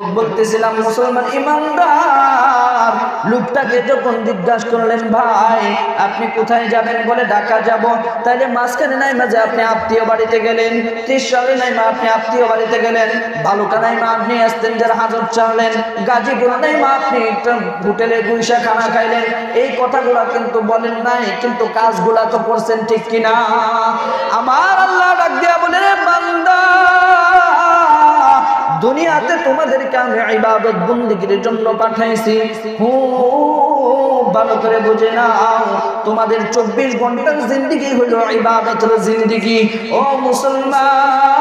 বলতেছিলাম, মুসলমান ইমানদার। লোকটাকে যখন জিজ্ঞাসা করলেন, ভাই, আপনি কোথায় যাবেন? বলে, ঢাকা যাব। মাঝখানে নাই মাঝে আপনি আত্মীয় বাড়িতে গেলেন। ত্রিশ সালে নাই মা আপনি আত্মীয় বাড়িতে গেলেন। নাই মা আপনি আসতেন যারা হাজর চাড়লেন গাজীপুর নাই মা আপনি হোটেলে গুইসা খানা খাইলেন। এই কথাগুলা কিন্তু বলেন নাই, কিন্তু কাজগুলা তো করছেন ঠিক কিনা? আমার আল্লাহ দুনিয়াতে তোমাদেরকে আমি ইবাদত বন্দিগির জন্য পাঠাইছি। খুব ভালো করে বুঝে নাও, তোমাদের চব্বিশ ঘণ্টার জিন্দিগি হইল ইবাদতের জিন্দিগি। ও মুসলমান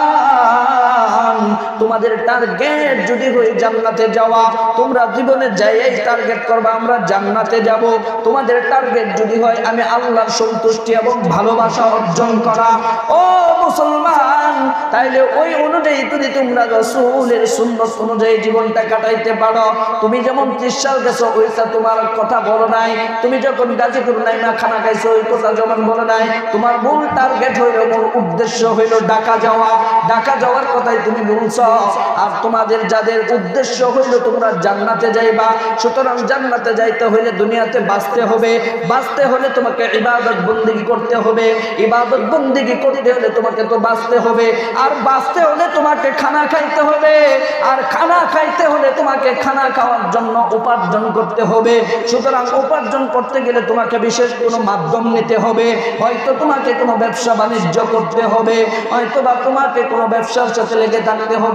তোমাদের টার্গেট যদি হয়ে জান্নাতে যাওয়া, তোমরা জীবনে যাই টার্গেট করবা, আমরা জান্নাতে যাব। তোমাদের টার্গেট যদি হয়, আমি আল্লাহর সন্তুষ্টি এবং ভালোবাসা অর্জন করা। ও মুসলমান, তাইলে ওই অনুযায়ী যদি তোমরা রসুলের সুন্নত অনুযায়ী জীবনটা কাটাইতে পারো। তুমি যেমন ত্রিশাল গেছো ওইটা তোমার কথা বলো নাই। তুমি যখন গাজীপুর নাই না খানা খাইছো ওই কথা যেমন বলো নাই। তোমার মূল টার্গেট হইল, মূল উদ্দেশ্য হইল ঢাকা যাওয়া। ঢাকা যাওয়ার কথাই তুমি বলছ আর তোমাদের যাদের উদ্দেশ্য হইল তোমরা জান্নাতে যাইবা, সুতরাং জান্নাতে যাইতে হইলে দুনিয়াতে বাঁচতে হবে। বাঁচতে হলে তোমাকে ইবাদত বন্দিগি করতে হবে। ইবাদত বন্দিগি করতে হলে তোমাকে তো বাঁচতে হবে। আর বাঁচতে হলে তোমাকে খানা খাইতে হবে। আর খানা খাইতে হলে তোমাকে খানা খাওয়ার জন্য উপার্জন করতে হবে। সুতরাং উপার্জন করতে গেলে তোমাকে বিশেষ কোনো মাধ্যম নিতে হবে। হয়তো তোমাকে কোনো ব্যবসা বাণিজ্য করতে হবে। হয়তো বা তোমাকে কোনো ব্যবসার সাথে লেগে থাকতে হবে।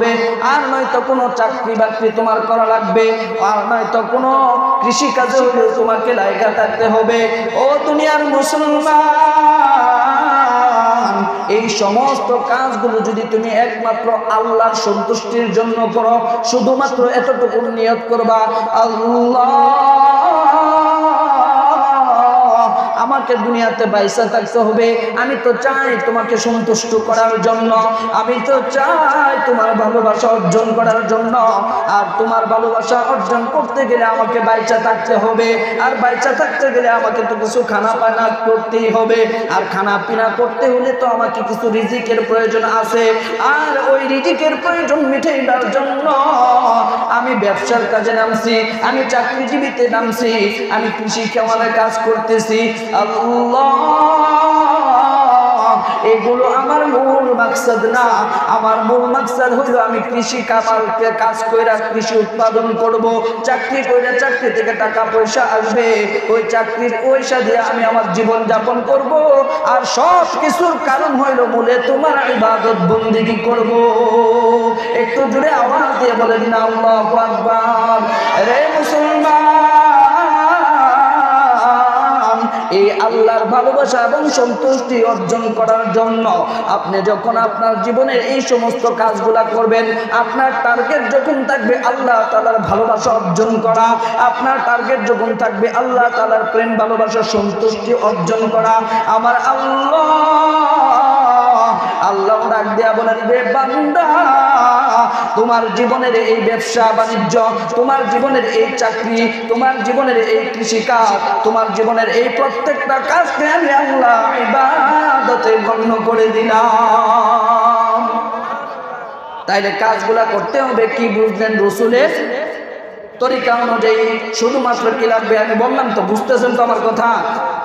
আর নয়তো কোনো চাকরি বাকরি তোমার করা লাগবে, আর নয়তো কোনো কৃষি কাজে হলে তোমাকে লাইগা থাকতে হবে। ও দুনিয়ার মুসলমান, এই সমস্ত কাজগুলো যদি তুমি একমাত্র আল্লাহর সন্তুষ্টির জন্য করো, শুধুমাত্র এতটুকু নিয়ত করবা, আল্লাহ আমাকে দুনিয়াতে বাইসা থাকতে হবে। আমি তো চাই তোমাকে সন্তুষ্ট করার জন্য। আমি তো চাই তোমার ভালোবাসা অর্জন করার জন্য। আর তোমার ভালোবাসা অর্জন করতে গেলে আমাকে বাইচা থাকতে হবে। আর বাইচা থাকতে গেলে আমাকে তো কিছু খানা পানা করতেই হবে। আর খানা পিনা করতে হলে তো আমাকে কিছু রিজিকের প্রয়োজন আছে। আর ওই রিজিকের প্রয়োজন মিটাইবার জন্য আমি ব্যবসার কাজে নামছি, আমি চাকরিজীবীতে নামছি, আমি কৃষি খামারে কাজ করতেছি। আল্লাহ এগুলো আমার মূল মাকসাদ না। আমার মূল মাকসাদ হলো আমি কৃষি কামালকে কাজ কইরা কৃষি উৎপাদন করব। চাকরি কইরা চাকরি থেকে টাকা পয়সা আসবে। ওই চাকরির পয়সা দিয়ে আমি আমার জীবন যাপন করব। আর সব কিছুর কারণ হইল মূলে তোমার ইবাদত বন্দিগি করব? একটু জুড়ে আওয়াজ দিয়ে বলেন আল্লাহু আকবার। রে মুসলমান এই আল্লাহর ভালোবাসা এবং সন্তুষ্টি অর্জন করার জন্য আপনি যখন আপনার জীবনের এই সমস্ত কাজগুলা করবেন, আপনার টার্গেট যখন থাকবে আল্লাহ তালার ভালোবাসা অর্জন করা, আপনার টার্গেট যখন থাকবে আল্লাহ তালার প্রেম, ভালোবাসা, সন্তুষ্টি অর্জন করা, আমার আল্লাহ তোমার জীবনের এই ব্যবসা বাণিজ্য, তোমার জীবনের এই চাকরি, তোমার জীবনের এই কৃষিকাজ, তোমার জীবনের এই প্রত্যেকটা কাজকে আমি আল্লাহ ইবাদতে গণ্য করে দিলাম। তাইলে কাজগুলা করতে হবে কি বুঝলেন রসুলের? তরিকা অনুযায়ী শুধুমাত্র কি লাগবে? আমি বললাম তো, বুঝতেছেন তো আমার কথা?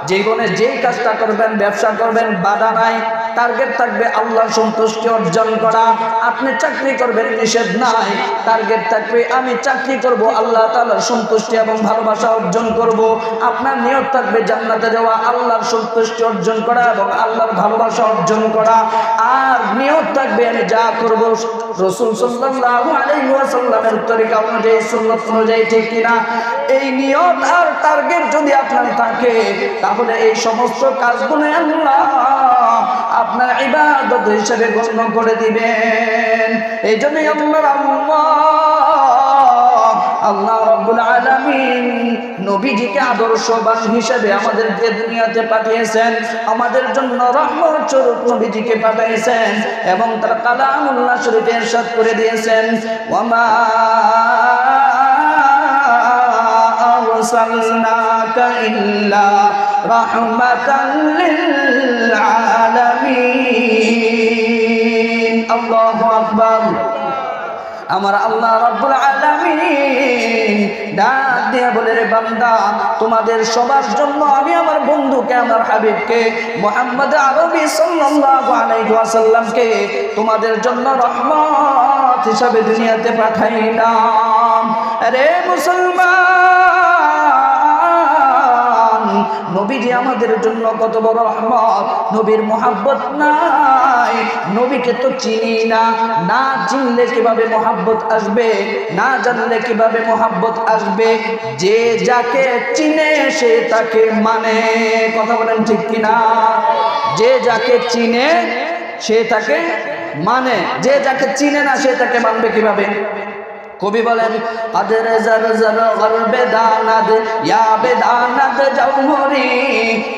জীবনে যেই কাজটা করবেন, ব্যবসা করবেন, বাধা নাই। টার্গেট থাকবে আল্লাহ সন্তুষ্টি অর্জন করা। আপনি চাকরি করবেন, নিষেধ নাই। টার্গেট থাকবে, আমি চাকরি করব, আল্লাহ তালার সন্তুষ্টি এবং ভালোবাসা অর্জন করব। আপনার নিয়ত থাকবে জান্নাতে যাওয়া, আল্লাহর সন্তুষ্টি অর্জন করা এবং আল্লাহর ভালোবাসা অর্জন করা। আর নিয়ত থাকবে, আমি যা করব, রসুল সাল্লাল্লাহু আলাইহি ওয়াসাল্লামের তরিকা অনুযায়ী, সুন্নাত অনুযায়ী, ঠিক কিনা? এই নিয়ত আর টার্গেট যদি আপনার থাকে, তাহলে এই সমস্ত কাজগুলো আল্লাহ আপনার ইবাদত হিসেবে গণ্য করে দিবেন এই জন্যই আল্লাহর আল্লাহ আল্লাহ রাব্বুল আলামিন নবীজিকে আদর্শবান হিসেবে আমাদেরকে দুনিয়াতে পাঠিয়েছেন আমাদের জন্য রহমত স্বরূপ নবীজিকে পাঠিয়েছেন এবং তার কালামুল্লাহ শরীফে ইরশাদ করে দিয়েছেন ওয়ামা أرسلناك إلا رحمة للعالمين الله أكبر আমার আল্লাহ রাব্বুল আলামিন ডাক দিয়ে বলে রে বান্দা তোমাদের সবার জন্য আমি আমার বন্ধুকে আমার হাবিবকে মোহাম্মদ আরবি সাল্লাল্লাহু আলাইহি ওয়াসাল্লামকে তোমাদের জন্য রহমত হিসাবে দুনিয়াতে পাঠাইলাম আরে মুসলমান নবীজি আমাদের জন্য কত বড় রহমত। নবীর মোহাব্বত নাই। নবীকে তো চিনি না। না চিনলে কীভাবে মোহাব্বত আসবে? না জানলে কীভাবে মোহাব্বত আসবে? যে যাকে চিনে সে তাকে মানে। কথা বলেন ঠিক কিনা? যে যাকে চিনে সে তাকে মানে। যে যাকে চিনে না সে তাকে মানবে কীভাবে? কবি বলেন বেদানাদ জৌহরি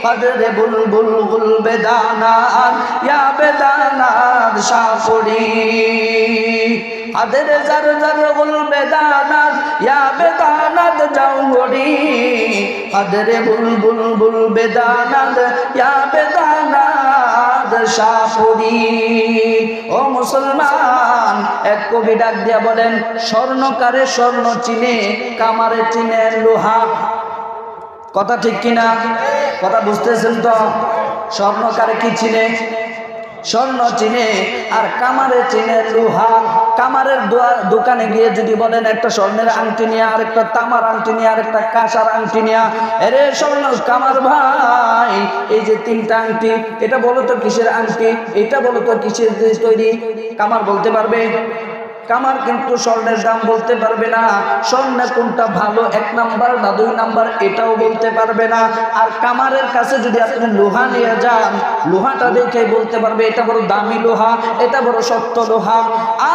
আদর বুলবুল গুলবে দানাদ ইয়া বেদানাদ শাফুরি আদর জর জর গুলবে দানাদ বেদানাদ জৌহরি আদর বুলবুল গুলবে দানাদ ইয়া বেদানাদ শাফুরি ও মুসলমান, এক কবি ডাক দিয়া বলেন, স্বর্ণকারে স্বর্ণ চিনে, কামারে চিনে লোহা। কথা ঠিক কিনা? কথা বুঝতেছেন তো? স্বর্ণকারে কি চিনে? স্বর্ণ চিনে, আর কামারে চিনে লোহা। কামারের দোকানে গিয়ে যদি বলেন, একটা স্বর্ণের আংটি নিয়ে, আর একটা তামার আংটি নিয়ে, আর একটা কাঁসার আংটি নিয়ে। এরে স্বর্ণ কামার ভাই, এই যে তিনটা আংটি, এটা বলো তো কিসের আংটি? এটা বলো তো কিসের তৈরি? কামার বলতে পারবে? কামার কিন্তু স্বর্ণের দাম বলতে পারবে না। স্বর্ণে কোনটা ভালো, এক নাম্বার না দুই নাম্বার, এটাও বলতে পারবে না। আর কামারের কাছে যদি আপনি লোহা নিয়ে যান, লোহাটা দেখে বলতে পারবে, এটা বড় দামি লোহা, এটা বড় শক্ত লোহা।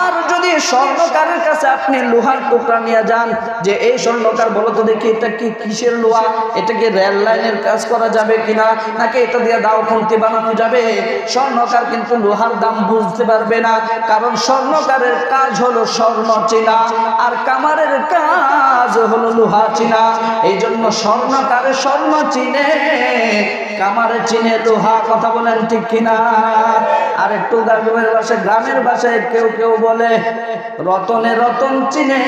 আর যদি স্বর্ণকারের কাছে আপনি লোহার টুকরা নিয়ে যান, যে এই স্বর্ণকার বলো তো দেখি, এটা কি কিসের লোহা? এটা কি রেল লাইনের কাজ করা যাবে কিনা? নাকি এটা দিয়ে দাও খুন্তি বানানো যাবে? স্বর্ণকার কিন্তু লোহার দাম বুঝতে পারবে না, কারণ স্বর্ণকারের কাজ হলো স্বর্ণ চিনা, আর কামারের কাজ হলো লোহা চিনা। এই জন্য স্বর্ণকারের স্বর্ণ চিনে, কামারে চিনে লোহা, কথা বলেন ঠিক কিনা? আর একটু গ্রামের ভাষায় গ্রামের ভাষায় কেউ কেউ বলে, রতনে রতন চিনে,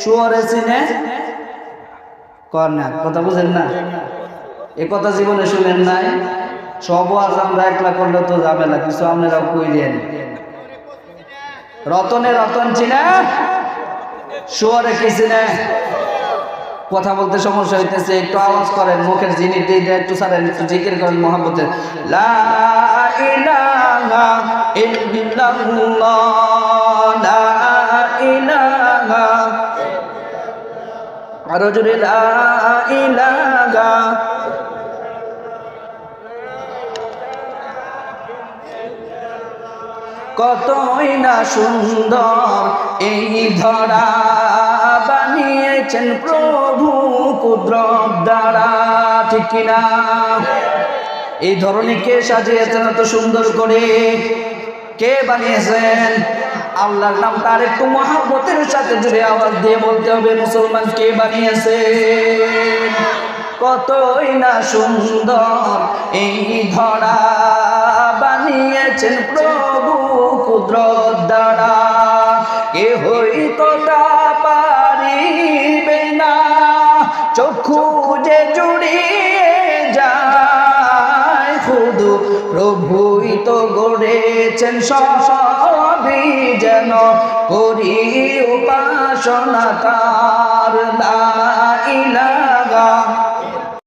শুয়ারে চিনে। কর না, কথা বুঝেন না? এ কথা জীবনে শুনেন নাই। সব আজ আমরা একলা করলে তো যাবে না কিছু আপনারাও কইলেন রতনে রতন চিনে? শুয়ারে কি চিনে? কথা বলতে সমস্যা হইতেছে, একটু আওয়াজ করেন, মুখের জিনিস দিয়ে একটু সারেন একটু জিকির করেন মোহাম্মতের লা লা আরও জোরে, লা কতই না সুন্দর এই ধরা বানিয়েছেন প্রভু কুদ্রব দ্বারা, ঠিক কিনা? এই ধরনের কে সাজিয়েছেন এত সুন্দর করে? কে বানিয়েছেন? আল্লাহর তার একটু মহাব্বতের সাথে জুড়ে আওয়াজ দিয়ে বলতে হবে, মুসলমান কে বানিয়েছে কতই না সুন্দর। এই ধরা বানিয়েছেন প্রভু কুদরত দ্বারা। কে হইতো তা পারিবে না। চক্ষু যে জুড়িয়ে যায় শুধু প্রভুই তো গড়েছেন সবই যেন করি উপাসনা তার লা